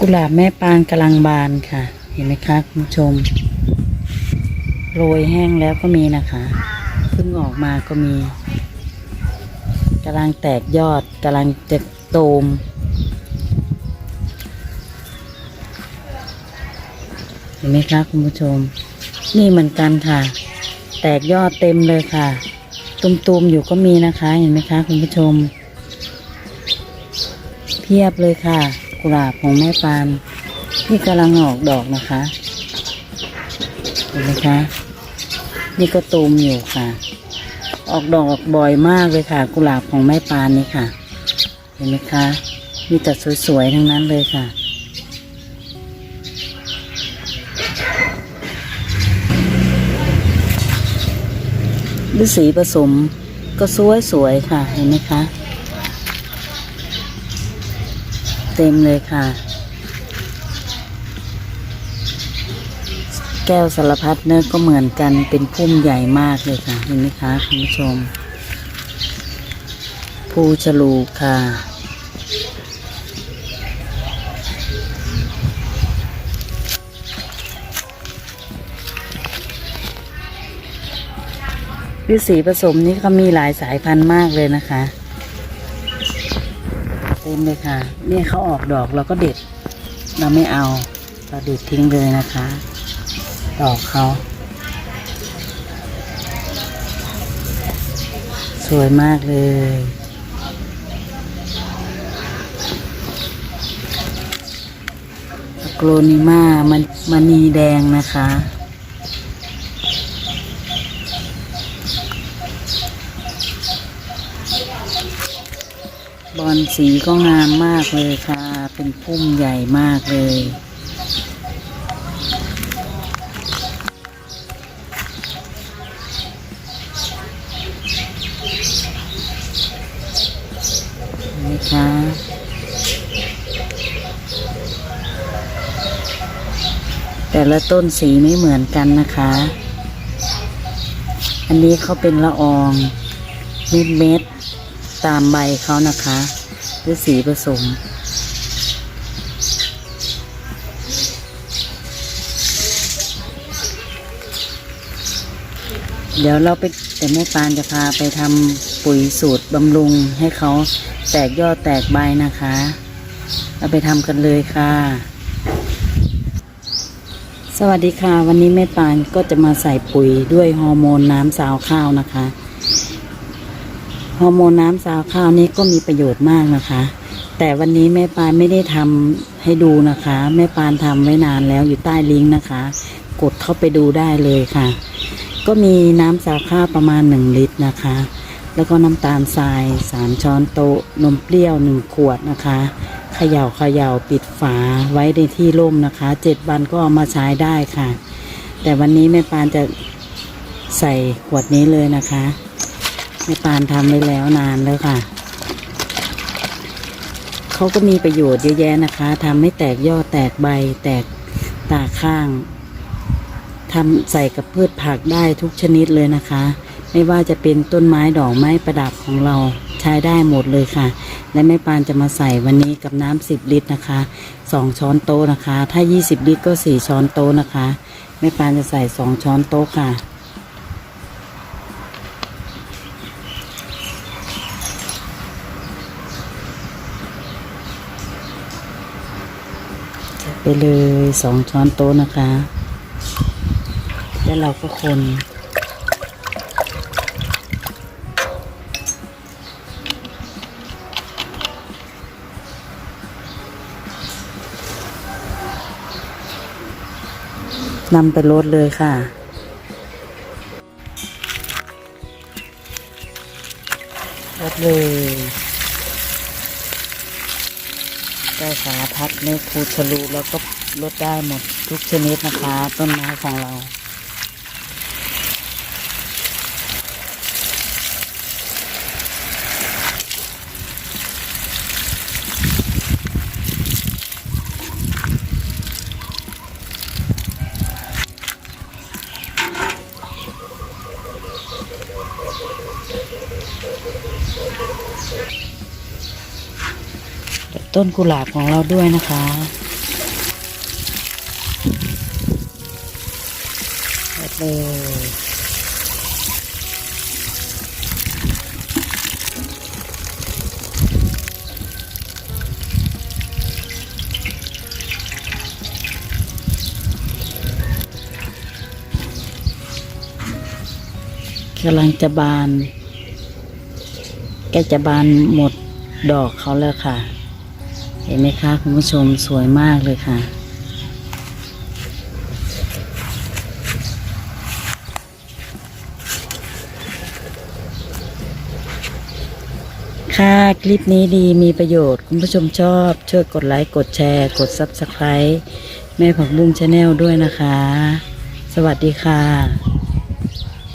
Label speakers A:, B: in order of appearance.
A: กุหลาบแม่ปานกำลังบานค่ะ เห็นไหมคะคุณผู้ชม โรยแห้งแล้วก็มีนะคะเพิ่งออกมาก็มีกำลังแตกยอดกำลังจะโตมเห็นไหมคะคุณผู้ชม นี่เหมือนกันค่ะ แตกยอดเต็มเลยค่ะ ตุมๆอยู่ก็มีนะคะ เห็นไหมคะคุณผู้ชม เพียบเลยค่ะ กุหลาบของแม่ปานที่กำลังออกดอกนะคะเห็นไหมคะ นี่ก็ตูมอยู่ค่ะ ออกดอกบ่อยมากเลยค่ะ กุหลาบของแม่ปานนี่ค่ะ เห็นไหมคะมีแต่สวยๆทั้งนั้นเลยค่ะหรือสีผสมก็สวยๆค่ะเห็นไหมคะ เต็มเลยค่ะ แก้วสารพัดเนื้อก็เหมือนกันเป็นพุ่มใหญ่มากเลยค่ะเห็นไหมคะคุณผู้ชมภูฉลูค่ะฤาษีผสมนี่เขามีหลายสายพันธุ์มากเลยนะคะ เต็มเลยค่ะ เนี่ยเขาออกดอกเราก็เด็ด เราไม่เอา เราเด็ดทิ้งเลยนะคะ ดอกเขา สวยมากเลยโกลนิมามันมณีแดงนะคะ บอลสีก็งามมากเลยค่ะ เป็นพุ่มใหญ่มากเลยนไหมคะแต่ละต้นสีไม่เหมือนกันนะคะ อันนี้เขาเป็นละอองเม็ดเม็ด ตามใบเขานะคะหรือสีผสม เดี๋ยวเราไปแต่แม่ปานจะพาไปทำปุ๋ยสูตรบำรุงให้เขาแตกยอดแตกใบนะคะ เราไปทำกันเลยค่ะ สวัสดีค่ะ วันนี้แม่ปานก็จะมาใส่ปุ๋ยด้วยฮอร์โมนน้ำสาวข้าวนะคะ ฮอร์โมนน้ำสาวข้าวนี้ก็มีประโยชน์มากนะคะ แต่วันนี้แม่ปานไม่ได้ทำให้ดูนะคะ แม่ปานทำไว้นานแล้วอยู่ใต้ลิงก์นะคะ กดเข้าไปดูได้เลยค่ะ ก็มีน้ำสาวข้าวประมาณหนึ่งลิตรนะคะ แล้วก็น้ำตาลทรายสามช้อนโต๊ะ นมเปรี้ยวหนึ่งขวดนะคะเขย่าเขย่าปิดฝาไว้ในที่ร่มนะคะเจ็ดวันก็เอามาใช้ได้ค่ะ แต่วันนี้แม่ปานจะใส่ขวดนี้เลยนะคะ แม่ปานทำไว้แล้วนานแล้วค่ะเขาก็มีประโยชน์เยอะแยะนะคะทำให้แตกยอดแตกใบ แตกตาข้างทำใส่กับพืชผักได้ทุกชนิดเลยนะคะ ไม่ว่าจะเป็นต้นไม้ดอกไม้ประดับของเราใช้ได้หมดเลยค่ะ และแม่ปานจะมาใส่วันนี้กับน้ำสิบลิตรนะคะสองช้อนโต๊ะนะคะ ถ้ายี่สิบลิตรก็สี่ช้อนโต๊ะนะคะแม่ปานจะใส่สองช้อนโต๊ะค่ะ ไปเลยสองช้อนโต๊ะนะคะ แล้วเราก็คนนำไปลดเลยค่ะ ลดเลย ได้สารพัดเนื้อคูชลูแล้วก็ลดได้หมดทุกชนิดนะคะ ต้นไม้ของเรา ต้นกุหลาบของเราด้วยนะคะ เลยกำลังจะบานใกล้จะบานหมดดอกเขาแล้วค่ะ เห็นไหมคะคุณผู้ชมสวยมากเลยค่ะ ค่ะคลิปนี้ดีมีประโยชน์ คุณผู้ชมชอบ ช่วยกดไลค์กดแชร์ กด Subscribe แม่ผักบุ้งชาแนลด้วยนะคะ สวัสดีค่ะ